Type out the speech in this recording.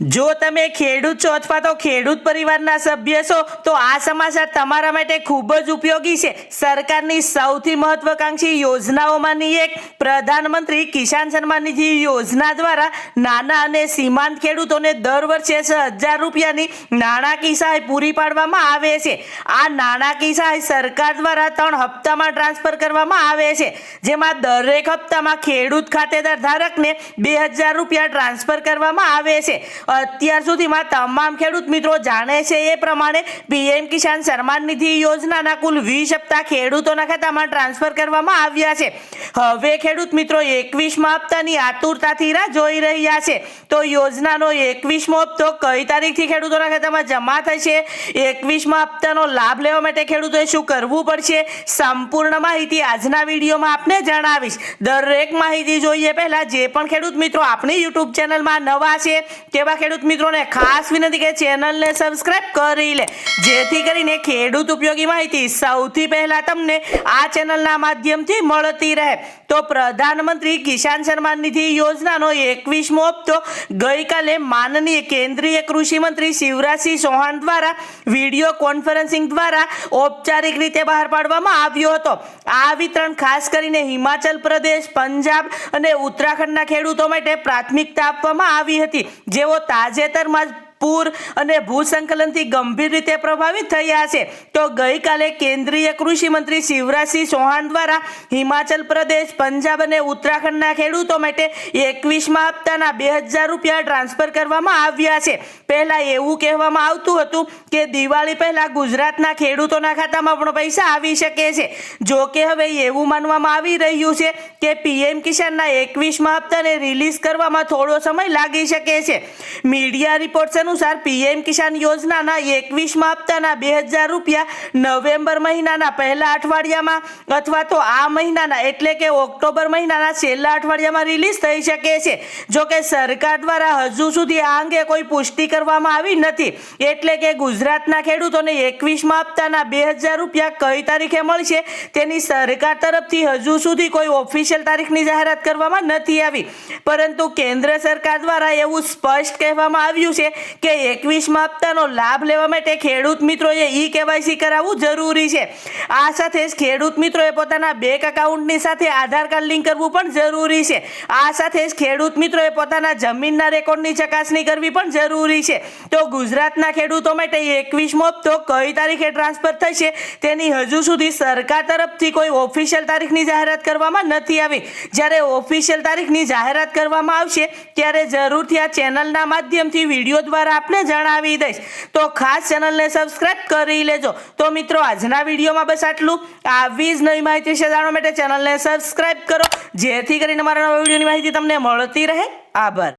જો તમે ખેડૂત છો અથવા તો ખેડૂત પરિવારના સભ્ય છો, તો આ સમાચાર તમારા માટે ખૂબ જ ઉપયોગી છે. સરકારની સૌથી મહત્વકાંક્ષી યોજનાઓમાંની એક પ્રધાનમંત્રી કિસાન સન્માન નિધિ યોજના દ્વારા નાના અને સીમાંત ખેડૂતોને દર વર્ષે છ હજાર રૂપિયાની નાણાકીય સહાય પૂરી પાડવામાં આવે છે. આ નાણાકીય સહાય સરકાર દ્વારા ત્રણ હપ્તામાં ટ્રાન્સફર કરવામાં આવે છે. જેમાં દરેક હપ્તામાં ખેડૂત ખાતેદાર ધારકને બે હજાર રૂપિયા ટ્રાન્સફર કરવામાં આવે છે. અત્યાર સુધીમાં તમામ ખેડૂત મિત્રો જાણે છે એ પ્રમાણે પીએમ કિસાન સન્માન નિધિ યોજનાના કુલ વીસ હપ્તા ખેડૂતોના ખાતામાં ટ્રાન્સફર કરવામાં આવ્યા છે. હવે ખેડૂત મિત્રો એકવીસમા હપ્તાની આતુરતાથી રાહ જોઈ રહ્યા છે. તો યોજનાનો એકવીસમો હપ્તો કઈ તારીખથી ખેડૂતોના ખાતામાં જમા થશે? એકવીસમા હપ્તાનો લાભ લેવા માટે ખેડૂતોએ શું કરવું પડશે? સંપૂર્ણ માહિતી આજના વિડીયોમાં આપને જણાવીશ. દરેક માહિતી જોઈએ પહેલાં જે પણ ખેડૂત મિત્રો આપણી યુટ્યુબ ચેનલમાં નવા છે, તેવા ખેડૂત મિત્રોને ખાસ વિનંતી કે ચેનલને સબસ્ક્રાઇબ કરી લે. જેથી કરીને ખેડૂત ઉપયોગી માહિતી સૌથી પહેલા તમને આ ચેનલના માધ્યમથી મળતી રહે. તો પ્રધાનમંત્રી કિસાન સન્માન નિધિ યોજનાનો એકવીસમો હપ્તો ગઈકાલે માનનીય કેન્દ્રીય કૃષિ મંત્રી શિવરાજસિંહ ચૌહાણ દ્વારા વીડિયો કોન્ફરન્સિંગ દ્વારા ઔપચારિક રીતે બહાર પાડવામાં આવ્યો હતો. આ વિતરણ ખાસ કરીને હિમાચલ પ્રદેશ, પંજાબ અને ઉત્તરાખંડના ખેડૂતો માટે પ્રાથમિકતા આપવામાં આવી હતી. જેઓ તાજેતરમાં જ પૂર અને ભૂસંકલનથી ગંભીર રીતે પ્રભાવિત થયા છે. તો ગઈકાલે કેન્દ્રીય કૃષિ મંત્રી શિવરાજસિંહ ચૌહાણ દ્વારા હિમાચલ પ્રદેશ, પંજાબ અને ઉત્તરાખંડના ખેડૂતો માટે એકવીસમા હપ્તાના બે હજાર રૂપિયા ટ્રાન્સફર કરવામાં આવ્યા છે. પહેલા એવું કહેવામાં આવતું હતું કે દિવાળી પહેલા ગુજરાતના ખેડૂતોના ખાતામાં પણ પૈસા આવી શકે છે. જો કે હવે એવું માનવામાં આવી રહ્યું છે કે પીએમ કિસાનના એકવીસમા હપ્તાને રિલીઝ કરવામાં થોડો સમય લાગી શકે છે. મીડિયા રિપોર્ટ્સ અનુસાર પીએમ કિસાન યોજનાના એકવીસમા હપ્તાના બે હજાર રૂપિયા નવેમ્બર મહિનાના પહેલા અઠવાડિયામાં અથવા તો આ મહિનાના એટલે કે ઓક્ટોબર મહિનાના છેલ્લા અઠવાડિયામાં રિલીઝ થઈ શકે છે. જો કે સરકાર દ્વારા હજુ સુધી આ અંગે કોઈ પુષ્ટિ કરવામાં આવી નથી. એટલે કે ગુજરાતના ખેડૂતોને એકવીસમાં હપ્તાના બે હજાર રૂપિયા કઈ તારીખે મળશે તેની સરકાર તરફથી હજુ સુધી કોઈ ઓફિશિયલ તારીખની જાહેરાત કરવામાં નથી આવી. પરંતુ કેન્દ્ર સરકાર દ્વારા એવું સ્પષ્ટ કહેવામાં આવ્યું છે કે એકવીસમાં હપ્તાનો લાભ લેવા માટે ખેડૂત મિત્રોએ ઈ કેવાયસી કરાવવું જરૂરી છે. આ સાથે જ ખેડૂત મિત્રોએ પોતાના બેંક એકાઉન્ટની સાથે આધાર કાર્ડ લિંક કરવું પણ જરૂરી છે. આ સાથે જ ખેડૂત મિત્રોએ પોતાના જમીનના રેકોર્ડની ચકાસણી કરવી પણ જરૂરી છે. તો ગુજરાતના ખેડૂતો માટે એકવીસમો હપ્તો કઈ તારીખે ટ્રાન્સફર થશે તેની હજુ સુધી સરકાર તરફથી કોઈ ઓફિશિયલ તારીખની જાહેરાત કરવામાં નથી આવી. જ્યારે ઓફિશિયલ તારીખની જાહેરાત કરવામાં આવશે, ત્યારે જરૂરથી આ ચેનલના માધ્યમથી વીડિયો દ્વારા આપને જણાવી દઈશ. તો ખાસ ચેનલને સબસ્ક્રાઇબ કરી લેજો. તો મિત્રો, આજના વિડીયોમાં બસ આટલું. આવી જ નવી માહિતી વિશે જાણવા માટે ચેનલને સબસ્ક્રાઇબ કરો. જેથી કરીને મારા નવા વિડીયોની માહિતી તમને મળતી રહે. આભાર.